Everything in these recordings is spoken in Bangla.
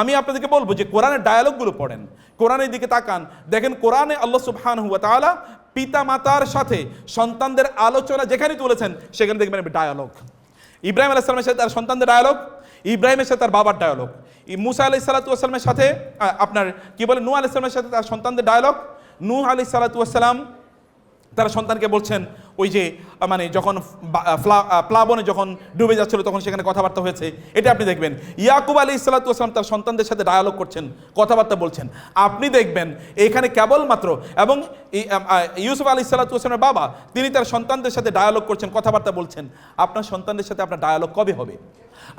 আমি আপনাদেরকে বলব যে কোরআনের ডায়ালগগুলো পড়েন। কোরআনের দিকে তাকান। দেখেন কোরআনে আল্লাহ সুবহান হুয়া তালা পিতা মাতার সাথে সন্তানদের আলোচনা যেখানে তুলেছেন, সেখানে দেখবেন ডায়ালগ ইব্রাহিম আলাইসালামের সাথে তার সন্তানদের ডায়ালগ ইব্রাহিমের সাথে তার বাবার ডায়ালগ মুসা আলাই সালাতামের সাথে আপনার কি বলে নূ আলাইসালামের সাথে তার সন্তানদের ডায়ালগ নূহ আলাই সালাতাম তারা সন্তানকে বলছেন, ওই যে মানে যখন প্লাবনে যখন ডুবে যাচ্ছিল, তখন সেখানে কথাবার্তা হয়েছে। এটা আপনি দেখবেন। ইয়াকুব আলী ইসালাতাম তার সন্তানদের সাথে ডায়ালগ করছেন, কথাবার্তা বলছেন। আপনি দেখবেন, এখানে কেবলমাত্র এবং ইউসুফ আলী ইসালাতামের বাবা, তিনি তার সন্তানদের সাথে ডায়ালগ করছেন, কথাবার্তা বলছেন। আপনার সন্তানদের সাথে আপনার ডায়ালগ কবে হবে?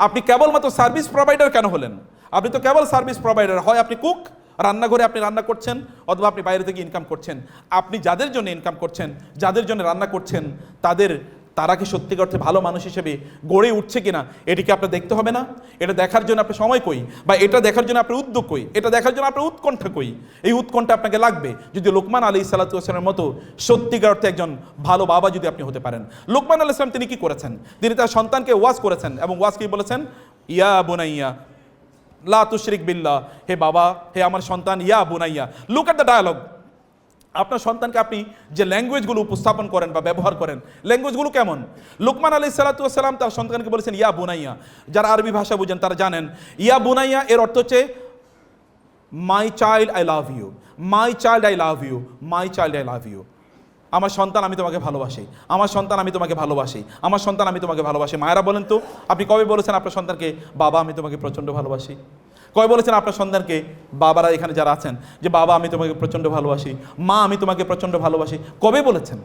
আপনি কেবলমাত্র সার্ভিস প্রোভাইডার কেন হলেন? আপনি তো কেবল সার্ভিস প্রোভাইডার হয় আপনি কুক রান্নাঘরে আপনি রান্না করছেন অথবা আপনি বাইরে থেকে ইনকাম করছেন, আপনি যাদের জন্য ইনকাম করছেন, যাদের জন্য রান্না করছেন, তাদের, তারা কি সত্যিকার অর্থে ভালো মানুষ হিসেবে গড়ে উঠছে কিনা এটিকে আপনার দেখতে হবে না? এটা দেখার জন্য আপনি সময় কই? বা এটা দেখার জন্য আপনার উদ্যোগ কই? এটা দেখার জন্য আপনার উৎকণ্ঠা কই? এই উৎকণ্ঠা আপনাকে লাগবে যদি লোকমান আলী সালাতামের মতো সত্যিকার অর্থে একজন ভালো বাবা যদি আপনি হতে পারেন। লোকমান আলী ইসলাম তিনি কি করেছেন? তিনি তার সন্তানকে ওয়াজ করেছেন এবং ওয়াজ কি বলেছেন? ইয়া বোনাইয়া লা তুশরিক বিল্লাহ। হে বাবা, হে আমার সন্তান, ইয়া বুনাইয়া লুক অ্যাট দ্য ডায়ালগ আপনার সন্তানকে আপনি যে ল্যাঙ্গুয়েজগুলো উপস্থাপন করেন বা ব্যবহার করেন ল্যাঙ্গুয়েজগুলো কেমন? লুকমান আলী সালাতাম তার সন্তানকে বলেছেন, ইয়া বুনাইয়া যারা আরবি ভাষা বুঝেন, তারা জানেন, ইয়া বুনাইয়া এর অর্থ হচ্ছে my child I love you my child I love you my child I love you আমার সন্তান আমি তোমাকে ভালোবাসি। আমার সন্তান আমি তোমাকে ভালোবাসি। আমার সন্তান আমি তোমাকে ভালোবাসি। মায়েরা বলেন তো, আপনি কবে বলেছেন আপনার সন্তানকে, বাবা, আমি তোমাকে প্রচণ্ড ভালোবাসি কবে বলেছেন আপনার সন্তানকে, বাবারা এখানে যারা আছেন, যে বাবা, আমি তোমাকে প্রচণ্ড ভালোবাসি মা, আমি তোমাকে প্রচণ্ড ভালোবাসি। কবে বলেছেন?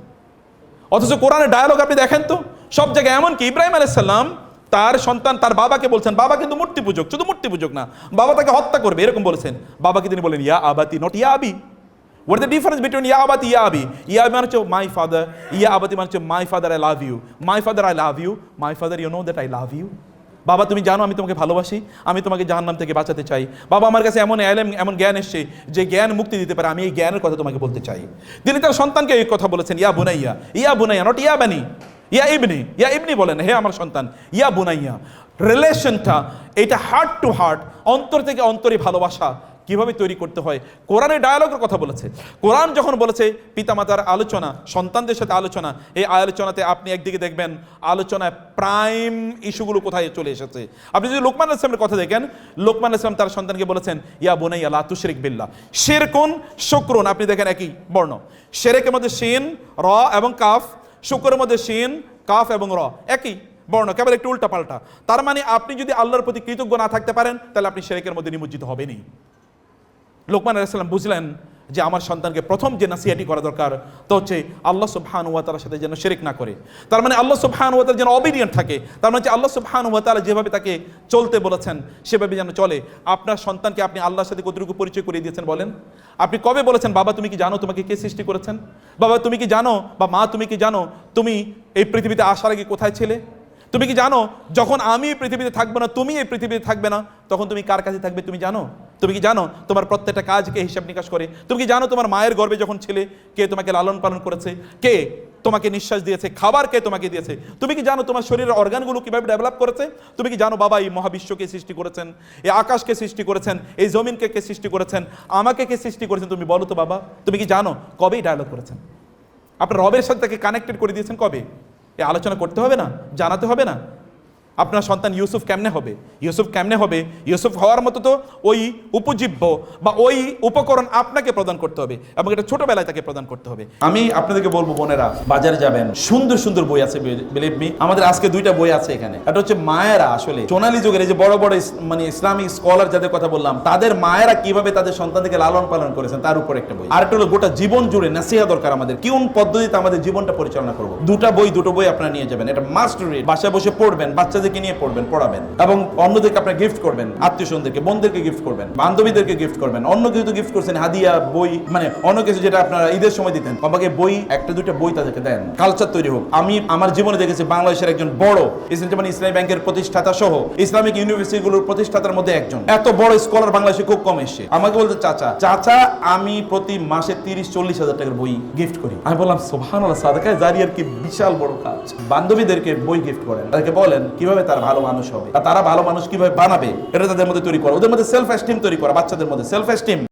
অথচ কোরআনের ডায়ালগ আপনি দেখেন তো, সব জায়গায় এমনকি ইব্রাহিম আলাইসাল্লাম তার সন্তান, তার বাবাকে বলছেন, বাবা কিন্তু মূর্তি পূজক, শুধু মূর্তি পূজক না, বাবা তাকে হত্যা করবে। এরকম বলেছেন। বাবাকে তিনি বলেন, ইয়া আবাতি নট, ইয়া আবি। ডিফারেন্স বিটুইন ইয়া আবাতি ইয়া আবি ইয়া আবি মানে হচ্ছে মাই ফাদার ইয়া আবাতি মানে হচ্ছে my father I love you my father I love you my father you know that I love you বাবা তুমি জানো, আমি তোমাকে ভালোবাসি। আমি তোমাকে জাহান্নাম থেকে বাঁচাতে চাই। বাবা, আমার কাছে এমন এলেম, এমন জ্ঞান এসছে যে জ্ঞান মুক্তি দিতে পারে। আমি এই জ্ঞানের কথা তোমাকে বলতে চাই। তিনি তার সন্তানকে এই কথা বলেছেন, ইয়া বুনাইয়া ইয়া বুনাইয়া নট ইয়া বানি, ইয়া ইবনি ইয়া ইবনি বলেন, হে আমার সন্তান, ইয়া বুনাইয়া রিলেশনটা এটা হার্ট টু হার্ট অন্তর থেকে অন্তরে ভালোবাসা কীভাবে তৈরি করতে হয়? কোরআনের ডায়ালগের কথা বলেছে। কোরআন যখন বলেছে, পিতামাতার আলোচনা, সন্তানদের সাথে আলোচনা, এই আলোচনাতে আপনি একদিকে দেখবেন আলোচনায় প্রাইম ইস্যুগুলো কোথায় চলে এসেছে। আপনি যদি লোকমান ইসলামের কথা দেখেন, লোকমান ইসলাম তার সন্তানকে বলেছেন, ইয়া বোনাইয়া লা তুশরিক বিল্লাহ। শের কোন শুক্রন, আপনি দেখেন একই বর্ণ। শেরেকের মধ্যে শিন, র এবং কাফ, শুক্রের মধ্যে শিন, কাফ এবং র একই বর্ণ, কেবল একটু উল্টা পাল্টা তার মানে আপনি যদি আল্লাহর প্রতি কৃতজ্ঞ না থাকতে পারেন, তাহলে আপনি শেরেকের মধ্যে নিমজ্জিত হবেনই। লোকমান আলাইসাল্লাম বুঝলেন যে আমার সন্তানকে প্রথম যে নাসিহাটি করা দরকার, তো হচ্ছে আল্লাহ সুবহান ওয়া তাআলার সাথে যেন শিরিক না করে। তার মানে আল্লাহ সুবহান ওয়া তাআলা যেন অবিডিয়েন্ট থাকে। তার মানে আল্লাহ সুবহান ওয়া তাআলা যেভাবে তাকে চলতে বলেছেন, সেভাবে যেন চলে। আপনার সন্তানকে আপনি আল্লাহর সাথে কতটুকু পরিচয় করিয়ে দিয়েছেন বলেন? আপনি কবে বলেছেন, বাবা, তুমি কি জানো তোমাকে কে সৃষ্টি করেছেন? বাবা, তুমি কি জানো? বা মা, তুমি কি জানো? তুমি এই পৃথিবীতে আসার আগে কোথায় ছিলে? তুমি কি জানো? যখন আমি পৃথিবীতে থাকব না, তুমি এই পৃথিবীতে থাকবে না, তখন তুমি কার কাছে থাকবে তুমি জানো? তুমি কি জানো তোমার প্রত্যেকটা কাজকে হিসাব নিকাশ করে? তুমি কি জানো তোমার মায়ের গর্ভে যখন ছিলে, কে তোমাকে লালন পালন করেছে? কে তোমাকে নিঃশ্বাস দিয়েছে? খাবার কে তোমাকে দিয়েছে? তুমি কি জানো তোমার শরীরের অর্গানগুলো কীভাবে ডেভেলপ করেছে? তুমি কি জানো বাবা এই মহাবিশ্বকে সৃষ্টি করেছেন? এই আকাশকে সৃষ্টি করেছেন? এই জমিনকে কে সৃষ্টি করেছেন? আমাকে কে সৃষ্টি করেছেন তুমি বলো তো বাবা। তুমি কি জানো কবেই ডায়লগ করেছেন? আপনার রবের সাথে তাকে কানেক্টেড করে দিয়েছেন কবে? এ আলোচনা করতে হবে না? জানাতে হবে না? আপনার সন্তান ইউসুফ কেমনে হবে? ইউসুফ কেমনে হবে? ইউসুফ হওয়ার মতো তো ওই উপজীব্য বা ওই উপকরণ আপনাকে প্রদান করতে হবে এবং এটা ছোটবেলায় তাকে প্রদান করতে হবে। আমি আপনাদেরকে বলব, বোনেরা, বাজারে যাবেন, সুন্দর সুন্দর বই আছে বিলিভ মি আমাদের আজকে দুইটা বই আছে এখানে। এটা হচ্ছে মায়েরা আসলে। সোনালী যুগের এই যে বড় বড় মানে ইসলামিক স্কলার যাদের কথা বললাম, তাদের মায়েরা কীভাবে তাদের সন্তানদেরকে লালন পালন করেছেন, তার উপর একটা বই। আর একটা হলো গোটা জীবন জুড়ে নাসিহা দরকার আমাদের। কোন পদ্ধতিতে আমাদের জীবনটা পরিচালনা করব? দুটা বই, দুটো বই আপনারা নিয়ে যাবেন। এটা মাস্ট রিড বাসায় বসে পড়বেন বাচ্চাদেরকে নিয়ে পড়বেন, পড়াবেন। এবং অন্যদেরকে আপনারা গিফট করবেন আত্মীয় স্বজনদেরকে বোনদেরকে গিফট করবেন, বান্ধবীদেরকে গিফট করবেন। অন্য কিছু গিফট করছেন, হাদিয়া, বই মানে অন্য কিছু যেটা আপনারা ঈদের সময় দিতেন। আমাকে বই, একটা, দুইটা বই তাদেরকে দেন। কালচার তৈরি হোক। আমি আমার জীবনে দেখেছি বাংলাদেশের একজন বড় ইসলাম যেমন ইসলামী ব্যাংকের প্রতিষ্ঠাতা সহ ইসলামিক ইউনিভার্সিটিগুলোর প্রতিষ্ঠাতার মধ্যে একজন। এত বড় স্কলার বাংলাদেশে খুব কম এসছে। আমাকে বলতে, চাচা চাচা, আমি প্রতি মাসে তিরিশ, চল্লিশ হাজার টাকার বই গিফট করি। আমি বললাম সোহান সাদাকায় জারিয়ার কি বিশাল বড় কাজ। বান্ধবীদেরকে বই গিফট করেন। তাদেরকে বলেন, কীভাবে কীভাবে তারা ভালো মানুষ হবে? তারা ভালো মানুষ কীভাবে বানাবে? এটা তাদের মধ্যে তৈরি করা। ওদের মধ্যে সেলফ এস্টিম তৈরি করা, বাচ্চাদের মধ্যে সেলফ এস্টিম